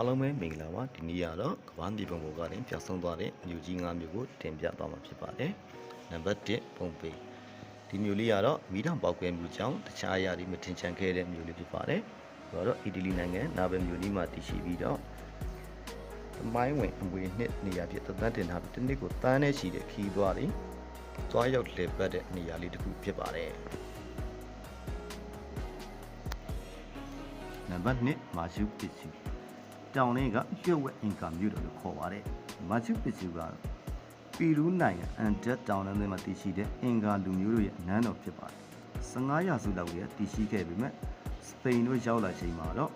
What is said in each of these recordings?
အားလုံးပဲမင်္ဂလာပါဒီနေ့ကတော့ကမ္ဘာမြေပုံပေါ်ကနေပြောင်းဆုံးသွားတဲ့မြို့ကြီး၅မြို့ကိုတင်ပြသွားမှာဖြစ်ပါတယ်နံပါတ်1ပုံပေဒီမြို့လေးကတော့မိထောင်ပေါက်ကွဲမှုကြောင့်တခြားအရာတွေမထင်ချန်ခဲ့တဲ့မြို့လေးဖြစ်ပါတယ်ဒါတော့အီတလီနိုင်ငံနာဘယ်မြို့လေးမှာတည်ရှိပြီးတော့သမိုင်းဝင်အမွေနှစ်နေရာဖြစ်သက်တမ်းတင်ထားပြီးတစ်နှစ်ကိုတန်းနဲ့ရှိတဲ့ခီးသွားတွေသွားရောက်လေပတ်တဲ့နေရာလေးတစ်ခုဖြစ်ပါတယ်နံပါတ်1မာရှုပစ်စု တောင်လေးကရွှက်ဝက်အင်ကာမြို့တော်လို့ခေါ်ပါတယ်မာရှုပစ်စုကတော့ပီရူးနိုင်ငံအန်တက်တောင်ထဲမှာတည်ရှိတဲ့အင်ကာလူမျိုးတို့ရဲ့နန်းတော်ဖြစ်ပါတယ်15ရာစုလောက်ရဲ့တည်ရှိခဲ့ပေမဲ့စပိန်တို့ရောက်လာချိန်မှာတော့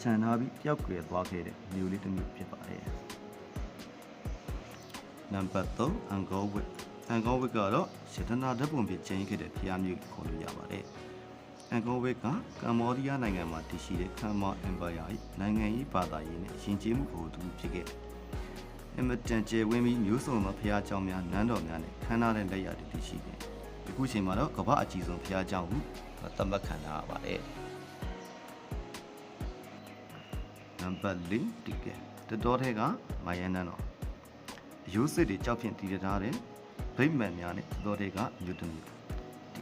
ခြံထားပြီးပျောက်ကွယ်သွားခဲ့တဲ့မြို့လေးတစ်မြို့ဖြစ်ပါတယ်နံပါတ်3အန်ဂေါဝက်အန်ဂေါဝက်ကတော့ရှတနာဓာတ်ပုံပြကျင်းခဲ့တဲ့ဖျားမြို့ကိုခေါ်လို့ရပါတယ် အန်ကောဝစ်ကကမ္ဘောဒီးယားနိုင်ငံမှာတည်ရှိတဲ့ခမ်မာအင်ပါယာ၏နိုင်ငံရေးဘာသာရေးနဲ့ရှင်ကျေးမှုကိုတူဖြစ်ခဲ့တယ်။အမတန်ကျယ်ဝန်းပြီးမျိုးစုံသောဖျားเจ้าများနန်းတော်များနဲ့ခမ်းနားတဲ့လက်ရတွေတည်ရှိတယ်။ဒီခုချိန်မှာတော့ကမ္ဘာအကြီးဆုံးဖျားเจ้าဟုသတ်မှတ်ခံရပါတယ်။နံပါတ်၄တိကဲတတော်ထဲကမာယန်နန်းတော်အယိုးစစ်တွေကြောက်ဖြင့်တည်ထားတဲ့ဗိမ္မာန်များနဲ့တတော်ထဲကမြို့တစ်မြို့ ဒီ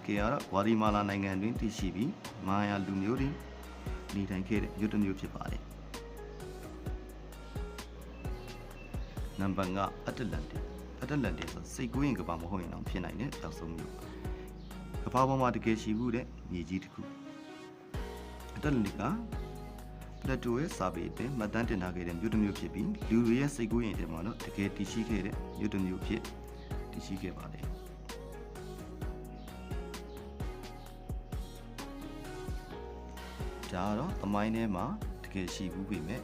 ကေကတော့ဂွာဒီမာလာနိုင်ငံတွင်တည်ရှိပြီးမာယာလူမျိုးတွေနေထိုင်ခဲ့တဲ့မြို့တစ်မြို့ဖြစ်ပါတယ်။နံပါတ်5အတ္တလန်တစ်အတ္တလန်တစ်ဆိုစိတ်ကူးရင်ကဘာမဟုတ်ရင်တော့ဖြစ်နိုင်တဲ့ကြောက်ဆုံးမြို့။ကဘာပေါ်မှာတကယ်ရှိမှုတဲ့မြေကြီးတစ်ခု။အတ္တလန်တစ်ကပလက်တိုရဲ့စာပေအတွင်းမှတ်တမ်းတင်ထားခဲ့တဲ့မြို့တစ်မြို့ဖြစ်ပြီးလူတွေရဲ့စိတ်ကူးရင်တွေမှာတော့တကယ်တည်ရှိခဲ့တဲ့မြို့တစ်မြို့ဖြစ်တည်ရှိခဲ့ပါတယ်။ ဒါကတော့သမိုင်းထဲမှာတကယ်ရှိဘူးပေမဲ့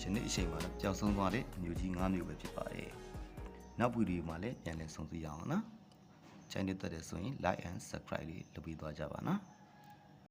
ယနေ့အချိန်မှာတော့ပျောက်ဆုံးသွားတဲ့မျိုးကြီး၅မျိုးပဲဖြစ်ပါတယ်။နောက်ဗီဒီယိုမှာလည်းပြန်လည်ဆုံစည်းရအောင်နော်။ channel တက်တယ်ဆိုရင် like and subscribe လေးလုပ်ပြီးသွားကြပါနော်။